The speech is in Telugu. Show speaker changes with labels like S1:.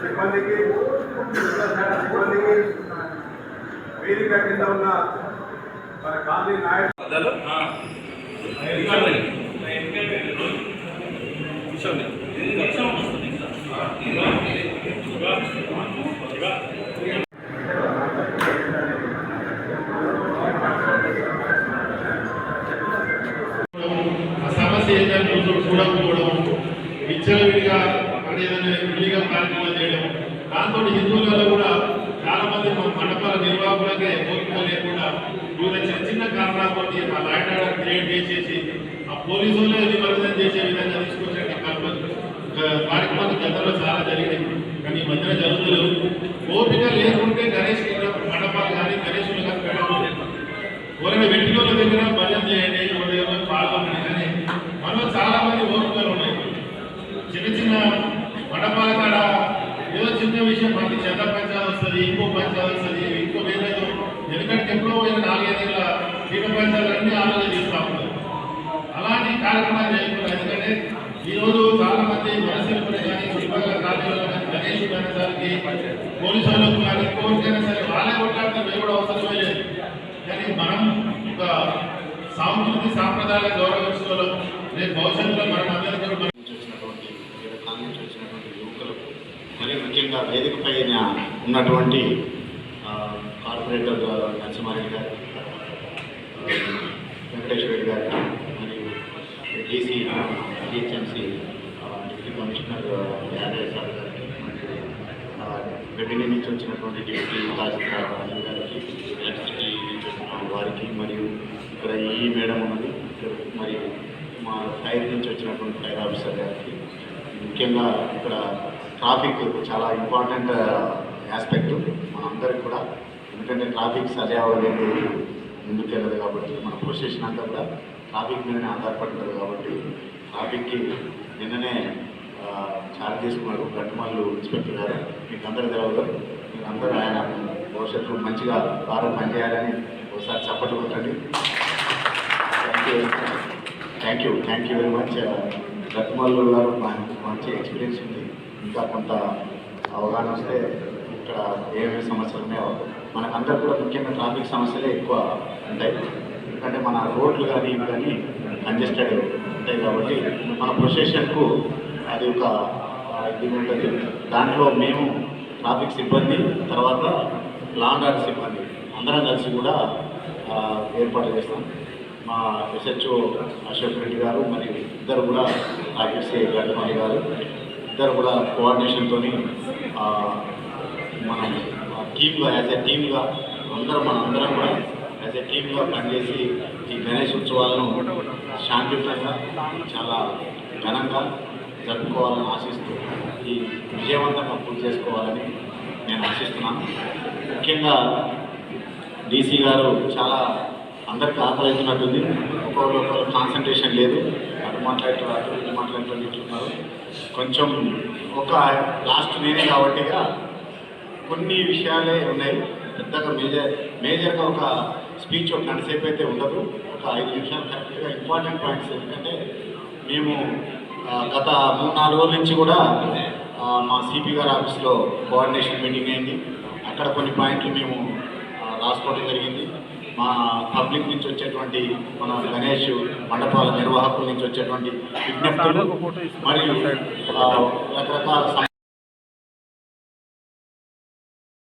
S1: సిబ్బందికి సిబ్బందికి వేదిక కింద ఉన్న మన కాలనీ నాయకులు
S2: ఆ సమస్య ఏంటంటే చూడకపోవడం విచ్చలవిడిగా ఏదైనా ఇల్లీగల్ కార్యక్రమాలు చేయడం. దాంతో హిందువులలో కూడా చాలా మంది మన మండపాల నిర్వాహకులకే ఓపిక లేకుండా వివిధ చిన్న చిన్న కారణాలతో ఆ ల్యాండ్ ఆర్డర్ క్రియేట్ చేసేసి ఆ పోలీసు వాళ్ళే నిమజ్జనం చేసే విధంగా తీసుకొచ్చిన కార్యక్రమాలు గతంలో చాలా జరిగినాయి కానీ ఈ మధ్యన జరుగుతులు ఓపిక లేకుంటే గణేష్ మండపాలు కానీ గణేశులు కానీ పెట్టకూడదు. ఎవరైనా వెంటిలో దగ్గర భజన చేయండి ఎవరైనా పాల్గొనండి కానీ మనలో చాలా మంది ఓపికలు ఉన్నాయి. చిన్న చిన్న మండపాల కాడ ఏదో చిన్న విషయం మనకి చెత్త పంచాలు వస్తుంది ఇంకో పంచాలు వస్తుంది ఇంకో వేరే ఎందుకంటే ఎప్పుడో పోయిన నాలుగైదేళ్ళ కార్యక్రమాలు చేయకుండా ఎందుకంటే ఈరోజు చాలా మంది వలసలు కానీ చుట్టుపక్కల కాలనీలలో కానీ గణేష్ అనేసరికి పోలీసు వాళ్ళకు కానీ కోర్టుకైనా సరే వాళ్ళే కొట్లాడితే మేము కూడా అవసరమే లేదు. కానీ మనం ఒక సాంస్కృతిక సాంప్రదాయాల గౌరవించుకోవడం రేపు భవిష్యత్తులో మనం అందరికీ కూడా
S3: నుంచి వచ్చినటువంటి యువకులకు మరియు ముఖ్యంగా వేదిక పైన ఉన్నటువంటి కార్పొరేటర్ నరసింహారెడ్డి గారు ఆ, Venkateswara Reddy garu DC GHMC deputy commissioner Yadav sir గారికి రెవెన్యూ నుంచి వచ్చినటువంటి డిప్యూటీ తహసీల్దార్ రాజు గారికి ఎలక్ట్రిసిటీ నుంచి వచ్చిన వారికి మరియు ఇక్కడ ఈ మేడం ఉన్నది మరియు మా ఫైర్ నుంచి వచ్చినటువంటి ఫైర్ ఆఫీసర్ గారికి ముఖ్యంగా ఇక్కడ ట్రాఫిక్ చాలా ఇంపార్టెంట్ ఆస్పెక్ట్ మనందరికి కూడా. ఎందుకంటే ట్రాఫిక్ సజావలేదు ముందుకెళ్ళదు కాబట్టి మన ప్రొసెషన్ అంతా కూడా ట్రాఫిక్ మీదనే ఆధారపడి కాబట్టి ట్రాఫిక్కి నిన్ననే ఛార్జ్ చేసుకున్నారు తీసుకున్నారు గట్టుమల్లు ఇన్స్పెక్టర్ గారు. మీకు అందరూ తెలియదు మీకు అందరూ ఆయన భవిష్యత్తులో మంచిగా కారు పనిచేయాలని ఒకసారి చప్పట్లు కొట్టండి. Thank you thank you thank you very much Ratmallu garu మంచి ఎక్స్పీరియన్స్ ఉంది. ఇంకా కొంత అవగాహన వస్తే ఇక్కడ ఏమేమి సమస్యలు ఉన్నాయో మనకందరూ కూడా ముఖ్యంగా ట్రాఫిక్ సమస్యలే ఎక్కువ ఉంటాయి. ఎందుకంటే మన రోడ్లు కానీ ఇవి కానీ కంజెస్టెడ్ ఉంటాయి కాబట్టి మన ప్రొసెషన్కు అది ఒక ఇది ఉంటుంది. దాంట్లో మేము ట్రాఫిక్ సిబ్బంది తర్వాత లాండ్ ఆర్డర్ సిబ్బంది. అందరం కలిసి కూడా ఏర్పాటు చేస్తాం. మా ఎస్హెచ్ఓ అశోక్ రెడ్డి గారు మరియు ఇద్దరు కూడా ఆర్టీసీ గడ్డమల్లి గారు ఇద్దరు కూడా కోఆర్డినేషన్తో మనం టీమ్గా యాజ్ ఎ టీమ్గా అందరం మనం అందరం కూడా యాజ్ ఎ టీమ్గా పనిచేసి ఈ గణేష్ ఉత్సవాలను శాంతియుతంగా చాలా ఘనంగా జరుపుకోవాలని ఆశిస్తూ ఈ విజయవంతంగా పూర్తి చేసుకోవాలని నేను ఆశిస్తున్నాను. ముఖ్యంగా డీసీ గారు చాలా అందరికీ ఆకలిస్తున్నట్టుంది ఒక్కొక్కరు ఒక్కొక్కరు కాన్సన్ట్రేషన్ లేదు. అటు మాట్లాడుతూ అటు ఇటు మాట్లాడుతూ ఇట్లున్నారు కొంచెం ఒక లాస్ట్ నేనే కాబట్టి కొన్ని విషయాలే ఉన్నాయి. పెద్దగా మేజర్ మేజర్గా ఒక స్పీచ్ ఒక గంటసేపు అయితే ఉండదు. ఒక ఐదు నిమిషాలు కరెక్ట్గా ఇంపార్టెంట్ పాయింట్స్ ఎందుకంటే మేము గత మూడు నాలుగు రోజుల నుంచి కూడా మా సిపి గారి ఆఫీస్లో కోఆర్డినేషన్ మీటింగ్ అయింది. అక్కడ కొన్ని పాయింట్లు మేము రాసుకోవడం జరిగింది. మా పబ్లిక్ నుంచి వచ్చేటువంటి మన గణేష్ మండపాల నిర్వాహకుల నుంచి వచ్చేటువంటి విజ్ఞప్తులు మరియు రకరకాల